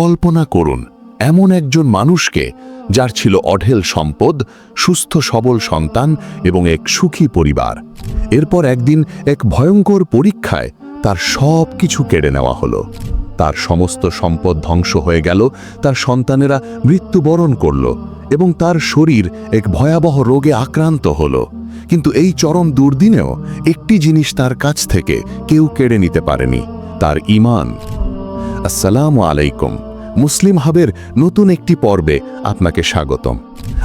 কল্পনা করুন, এমন একজন মানুষকে যার ছিল অঢেল সম্পদ, সুস্থ সবল সন্তান এবং এক সুখী পরিবার। এরপর একদিন এক ভয়ঙ্কর পরীক্ষায় তার সব কিছু কেড়ে নেওয়া হলো। তার সমস্ত সম্পদ ধ্বংস হয়ে গেল, তার সন্তানেরা মৃত্যুবরণ করল এবং তার শরীর এক ভয়াবহ রোগে আক্রান্ত হলো। কিন্তু এই চরম দুর্দিনেও একটি জিনিস তার কাছ থেকে কেউ কেড়ে নিতে পারেনি, তার ইমান আসসালামু আলাইকুম। মুসলিম হাবের নতুন একটি পর্বে আপনাকে স্বাগতম।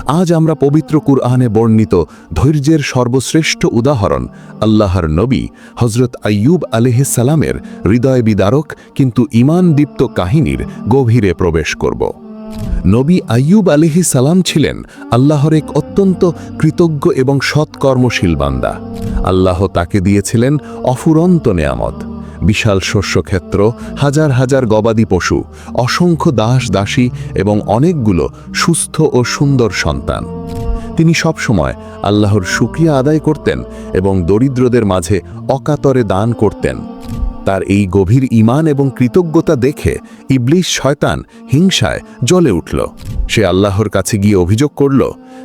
আজ আমরা পবিত্র কুরআনে বর্ণিত ধৈর্যের সর্বশ্রেষ্ঠ উদাহরণ, আল্লাহর নবী হজরত আইয়ুব আলহিসালামের হৃদয় বিদারক কিন্তু ইমান দীপ্ত কাহিনীর গভীরে প্রবেশ করব। নবী আইয়ুব আলিহি সালাম ছিলেন আল্লাহর এক অত্যন্ত কৃতজ্ঞ এবং সৎকর্মশীল বান্দা। আল্লাহ তাকে দিয়েছিলেন অফুরন্ত নেয়ামত। বিশাল শস্যক্ষেত্র, হাজার হাজার গবাদি পশু, অসংখ্য দাস দাসী এবং অনেকগুলো সুস্থ ও সুন্দর সন্তান। তিনি সবসময় আল্লাহর সুক্রিয়া আদায় করতেন এবং দরিদ্রদের মাঝে অকাতরে দান করতেন। তার এই গভীর ইমান এবং কৃতজ্ঞতা দেখে ইবলিশ শয়তান হিংসায় জ্বলে উঠল। সে আল্লাহর কাছে গিয়ে অভিযোগ করল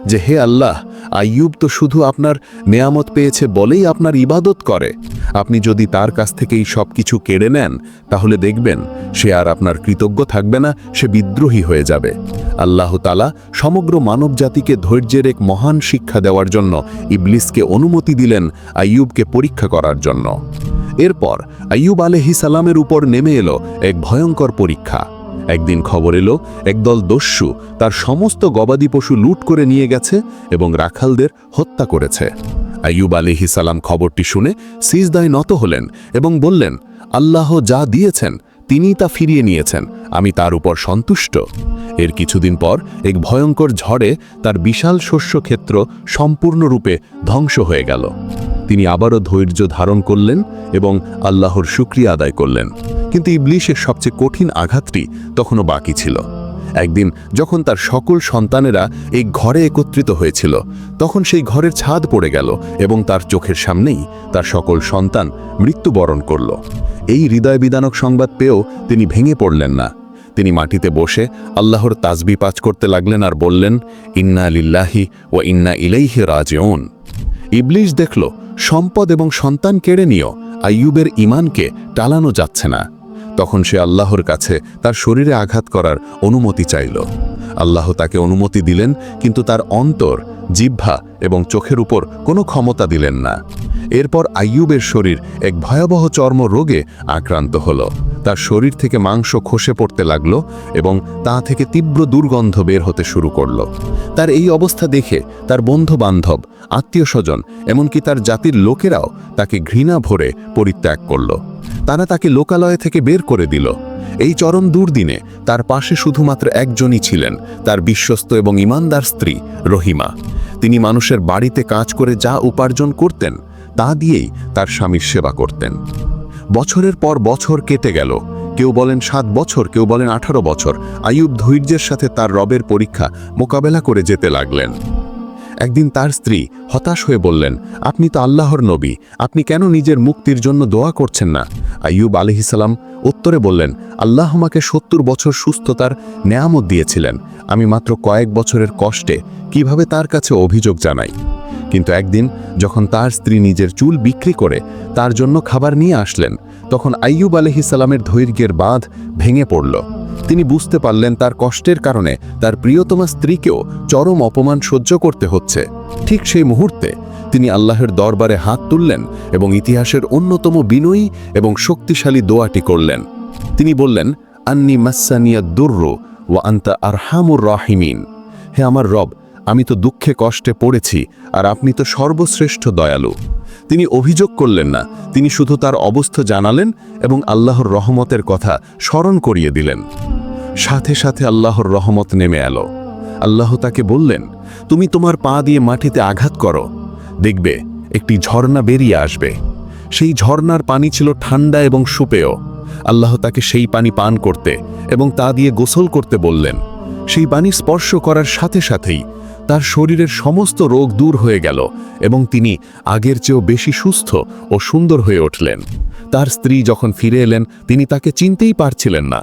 যে, হে আল্লাহ, আইয়ুব তো শুধু আপনার নেয়ামত পেয়েছে বলেই আপনার ইবাদত করে। আপনি যদি তার কাছ থেকেই সব কিছু কেড়ে নেন, তাহলে দেখবেন সে আর আপনার কৃতজ্ঞ থাকবে না, সে বিদ্রোহী হয়ে যাবে। আল্লাহ তালা সমগ্র মানব জাতিকে ধৈর্যের এক মহান শিক্ষা দেওয়ার জন্য ইবলিসকে অনুমতি দিলেন আইয়ুবকে পরীক্ষা করার জন্য। এরপর আইয়ুব আলহি সালামের উপর নেমে এলো এক ভয়ঙ্কর পরীক্ষা। একদিন খবর এলো, একদল দস্যু তার সমস্ত গবাদি পশু লুট করে নিয়ে গেছে এবং রাখালদের হত্যা করেছে। আইয়ুব আলিহি সালাম খবরটি শুনে সিজদায় নত হলেন এবং বললেন, আল্লাহ যা দিয়েছেন তিনি তা ফিরিয়ে নিয়েছেন, আমি তার উপর সন্তুষ্ট। এর কিছুদিন পর এক ভয়ঙ্কর ঝড়ে তার বিশাল শস্যক্ষেত্র সম্পূর্ণরূপে ধ্বংস হয়ে গেল। আবারও ধৈর্য ধারণ করলেন এবং আল্লাহর শুক্রিয়া আদায় করলেন। কিন্তু ইবলিশের সবচেয়ে কঠিন আঘাতটি তখনও বাকি ছিল। একদিন যখন তার সকল সন্তানেরা এই ঘরে একত্রিত হয়েছিল, তখন সেই ঘরের ছাদ পড়ে গেল এবং তার চোখের সামনেই তার সকল সন্তান মৃত্যুবরণ করল। এই হৃদয় বিদানক সংবাদ পেয়েও তিনি ভেঙে পড়লেন না। তিনি মাটিতে বসে আল্লাহর তাজবি পাচ করতে লাগলেন আর বললেন, ইন্না লিল্লাহি ও ইন্না ইলাইহি রাজেউন। ইবলিশ দেখল সম্পদ এবং সন্তান কেড়ে নিয়েও আইয়ুবের ইমানকে টালানো যাচ্ছে না। তখন সে আল্লাহর কাছে তার শরীরে আঘাত করার অনুমতি চাইল। আল্লাহ তাকে অনুমতি দিলেন, কিন্তু তার অন্তর, জিহ্বা এবং চোখের উপর কোনো ক্ষমতা দিলেন না। এরপর আইয়ুবের শরীর এক ভয়াবহ চর্ম রোগে আক্রান্ত হল। তার শরীর থেকে মাংস খসে পড়তে লাগল এবং তা থেকে তীব্র দুর্গন্ধ বের হতে শুরু করল। তার এই অবস্থা দেখে তার বন্ধু বান্ধব আত্মীয় স্বজন এমনকি তার জাতির লোকেরাও তাকে ঘৃণা ভরে পরিত্যাগ করল। তারা তাকে লোকালয় থেকে বের করে দিল। এই চরম দুর্দিনে তার পাশে শুধুমাত্র একজনই ছিলেন, তার বিশ্বস্ত এবং ইমানদার স্ত্রী রহিমা। তিনি মানুষের বাড়িতে কাজ করে যা উপার্জন করতেন, তা দিয়েই তার স্বামীর সেবা করতেন। বছরের পর বছর কেটে গেল। কেউ বলেন সাত বছর, কেউ বলেন আঠারো বছর। আয়ুব ধৈর্যের সাথে তার রবের পরীক্ষা মোকাবেলা করে যেতে লাগলেন। একদিন তার স্ত্রী হতাশ হয়ে বললেন, আপনি তো আল্লাহর নবী, আপনি কেন নিজের মুক্তির জন্য দোয়া করছেন না? আইয়ুব আলিহিসাল্লাম উত্তরে বললেন, আল্লাহ আমাকে সত্তর বছর সুস্থতার নেয়ামত দিয়েছিলেন। আমি মাত্র কয়েক বছরের কষ্টে কীভাবে তার কাছে অভিযোগ জানাই? কিন্তু একদিন, যখন তার স্ত্রী নিজের চুল বিক্রি করে তার জন্য খাবার নিয়ে আসলেন, তখন আইয়ুব আলহিসাল্লামের ধৈর্যের বাঁধ ভেঙে পড়ল। তিনি বুঝতে পারলেন তার কষ্টের কারণে তার প্রিয়তমা স্ত্রীকেও চরম অপমান সহ্য করতে হচ্ছে। ঠিক সেই মুহূর্তে তিনি আল্লাহের দরবারে হাত তুললেন এবং ইতিহাসের অন্যতম বিনয়ী এবং শক্তিশালী দোয়াটি করলেন। তিনি বললেন, আন্নি মাসানিয়া দুর্র ও আন্তা আরহামুর রাহিমিন। হে আমার রব আমি তো দুঃখে কষ্টে পড়েছি আর আপনি তো সর্বশ্রেষ্ঠ দয়ালু। তিনি অভিযোগ করলেন না, তিনি শুধু তার অবস্থা জানালেন এবং আল্লাহর রহমতের কথা স্মরণ করিয়ে দিলেন। সাথে সাথে আল্লাহর রহমত নেমে এলো। আল্লাহ তাকে বললেন, তুমি তোমার পা দিয়ে মাটিতে আঘাত করো। দেখবে, একটি ঝর্ণা বেরিয়ে আসবে। সেই ঝর্ণার পানি ছিল ঠান্ডা এবং সুপেয়। আল্লাহ তাকে সেই পানি পান করতে এবং তা দিয়ে গোসল করতে বললেন। সেই পানি স্পর্শ করার সাথে সাথেই তার শরীরের সমস্ত রোগ দূর হয়ে গেল এবং তিনি আগের চেয়েও বেশি সুস্থ ও সুন্দর হয়ে উঠলেন। তার স্ত্রী যখন ফিরে এলেন, তিনি তাকে চিনতেই পারছিলেন না।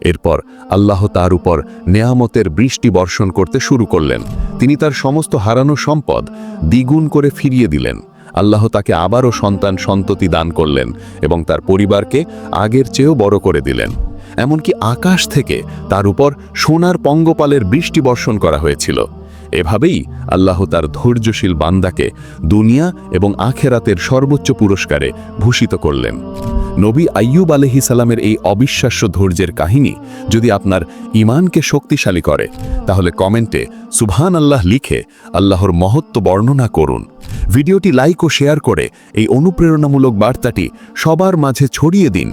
এরপর আল্লাহ তার উপর নেয়ামতের বৃষ্টি বর্ষণ করতে শুরু করলেন। তিনি তার সমস্ত হারানো সম্পদ দ্বিগুণ করে ফিরিয়ে দিলেন। আল্লাহ তাকে আবারও সন্তান সন্ততি দান করলেন এবং তার পরিবারকে আগের চেয়েও বড় করে দিলেন। এমনকি আকাশ থেকে তার উপর সোনার পঙ্গপালের বৃষ্টি বর্ষণ করা হয়েছিল। এভাবেই আল্লাহ তার ধৈর্যশীল বান্দাকে দুনিয়া এবং আখেরাতের সর্বোচ্চ পুরস্কারে ভূষিত করলেন। নবী আইয়ুব আলহি সালামের এই অবিশ্বাস্য ধৈর্যের কাহিনী যদি আপনার ইমানকে শক্তিশালী করে, তাহলে কমেন্টে সুবহান আল্লাহ লিখে আল্লাহর মহত্ব বর্ণনা করুন। ভিডিওটি লাইক ও শেয়ার করে এই অনুপ্রেরণামূলক বার্তাটি সবার মাঝে ছড়িয়ে দিন।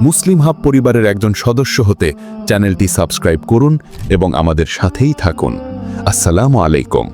মুসলিম হাব পরিবারের একজন সদস্য হতে চ্যানেলটি সাবস্ক্রাইব করুন এবং আমাদের সাথেই থাকুন। আসসালামু আলাইকুম।